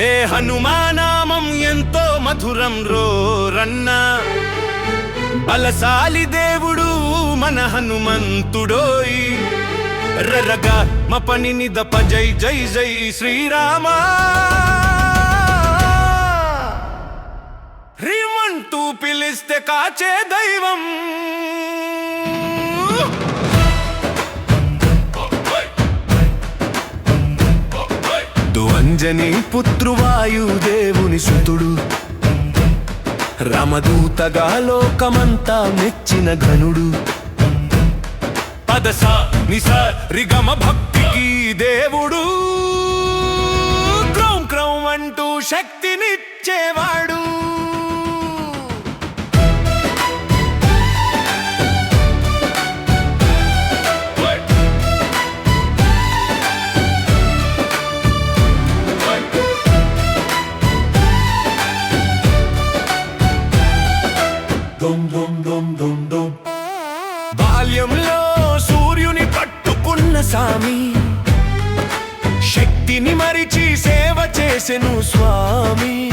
ఏ హనుమానామం ఎంతో మధురం రో రన్న బలశాలి దేవుడు మన హనుమంతుడోయ్ రరగా మపని నిదప జై జై జై శ్రీరామా అంటూ పిలిస్తే కాచే దైవం. దువంజని పుత్రువాయు దేవుని సుతుడు. రమదూతగా లోకమంతా మెచ్చిన ఘనుడు. పదస నిస రిగమ భక్తికి దేవుడు. క్రౌం క్రౌం అంటూ శక్తినిచ్చేవాడు. శక్తిని మరిచి సేవ చేసెను స్వామి.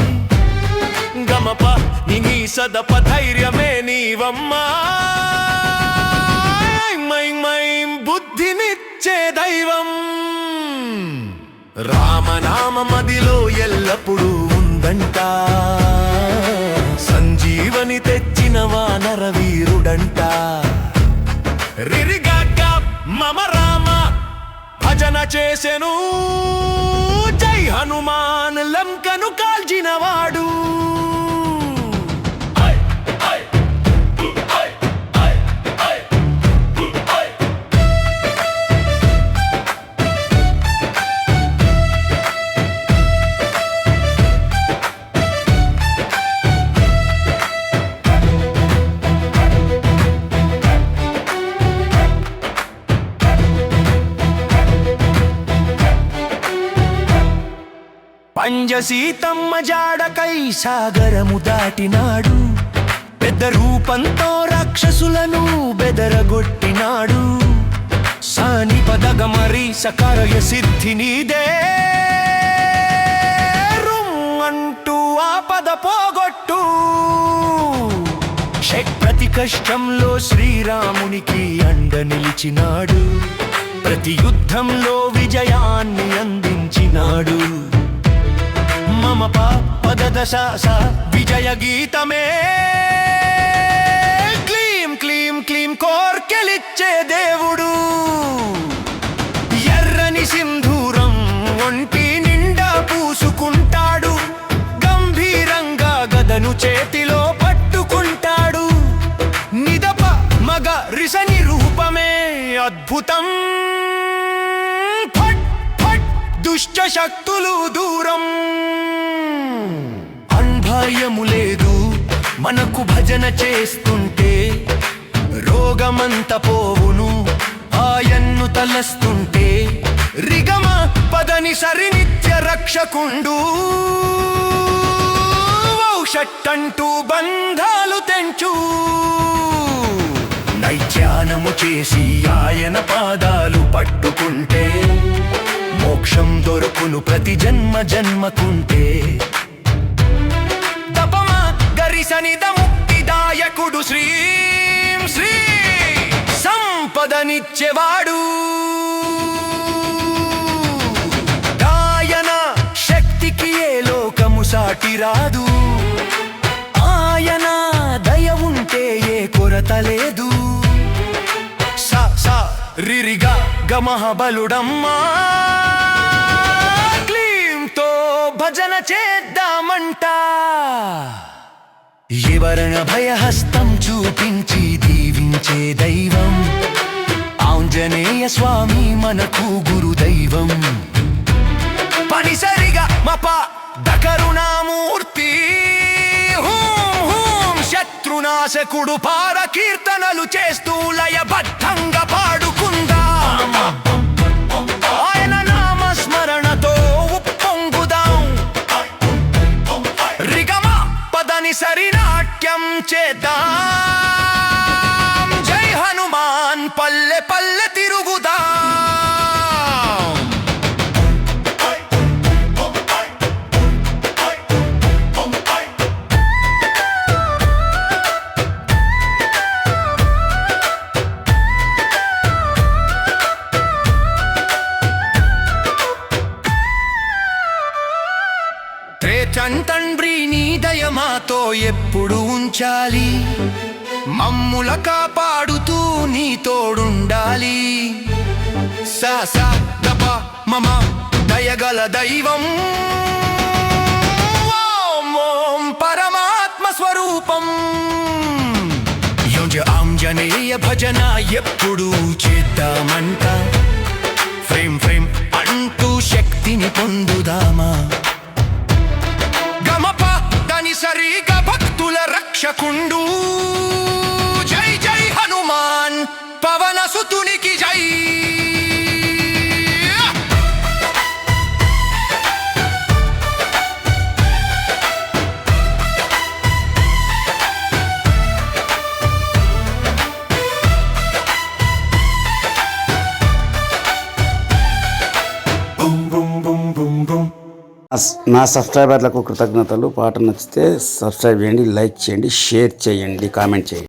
గమప నీ సదప ధైర్యమే నీవమ్మా. మై మై బుద్ధినిచ్చే దైవం. రామనామమదిలో ఎల్లప్పుడూ ఉందంట. సంజీవని తెచ్చిన వానర వీరుడంట భజన చేసెను. జై హనుమాన్ లంకను కాల్చినవాడు. పంజసీతమ్మ జాడకై సాగరము దాటినాడు. పెద్ద రూపంతో రాక్షసులను బెదరగొట్టినాడు. సాని పదగమరి సకారయ సిద్ధి నీదే. అంటూ ఆ పద పోగొట్టు. షట్ ప్రతి కష్టంలో శ్రీరామునికి అండ నిలిచినాడు. ప్రతి యుద్ధంలో విజయాన్ని అందించినాడు. మమ పదదశ స విజయ గీతమే. క్లీం క్లీం క్లీం కోర్కెలిచ్చే దేవుడు. ఎర్రని సింధూరం ఒంటి నిండా పూసుకుంటాడు. గంభీరంగా గదను చేతిలో పట్టుకుంటాడు. నిదప మగ రిసని రూపమే అద్భుతం. శక్తులు దూరం. అన్భయము లేదు మనకు భజన చేస్తుంటే రోగమంత పోవును ఆయన్ను తలస్తుంటే రిగమ పదని సరి నిత్య రక్షకుండు షట్టంటూ బంధాలు తెంచు. నైత్యానము చేసి ఆయన పాదాలు పట్టుకుంటే దొరుకును ప్రతి జన్మ జన్మకుంటే. తపమా గరిసనిద ముక్తిదాయకుడు శ్రీ శ్రీ సంపదనిచ్చేవాడు. ఆయన శక్తికి ఏ లోకము సాటి రాదు. ఆయన దయ ఉంటే ఏ కొరత లేదు. స స రిరిగా గమహబలుడమ్మా భజన చేద్దామంట. ఎవరణ భయహస్తం చూపించి దీవించే దైవం. ఆంజనేయ స్వామి మనకు గురు దైవం పనిసరిగా మప దకరుణామూర్తి హూం శత్రునాశకుడు పార కీర్తనలు చేస్తూ లయబద్ధంగా పాడుకుందా. నాతో ఎప్పుడు ఉంచాలి? మమ్ముల కాపాడుతూ నీ తోడుండాలి. సా దప మమ దయగల దైవం. ఓం ఓం పరమాత్మ స్వరూపం. యోజ ఆంజనేయ భజన ఎప్పుడు చేద్దామంట. ఫ్రేమ్ ఫ్రేమ్ అంటూ శక్తిని పొందుదామా? దాని సరిగా భక్తుల రక్షకుండు. జై జై హనుమాన్ పవన సుతునికి నా సబ్స్క్రైబర్లకు కృతజ్ఞతలు. పాట నచ్చితే సబ్స్క్రైబ్ చేయండి లైక్ చేయండి షేర్ చేయండి కామెంట్ చేయండి.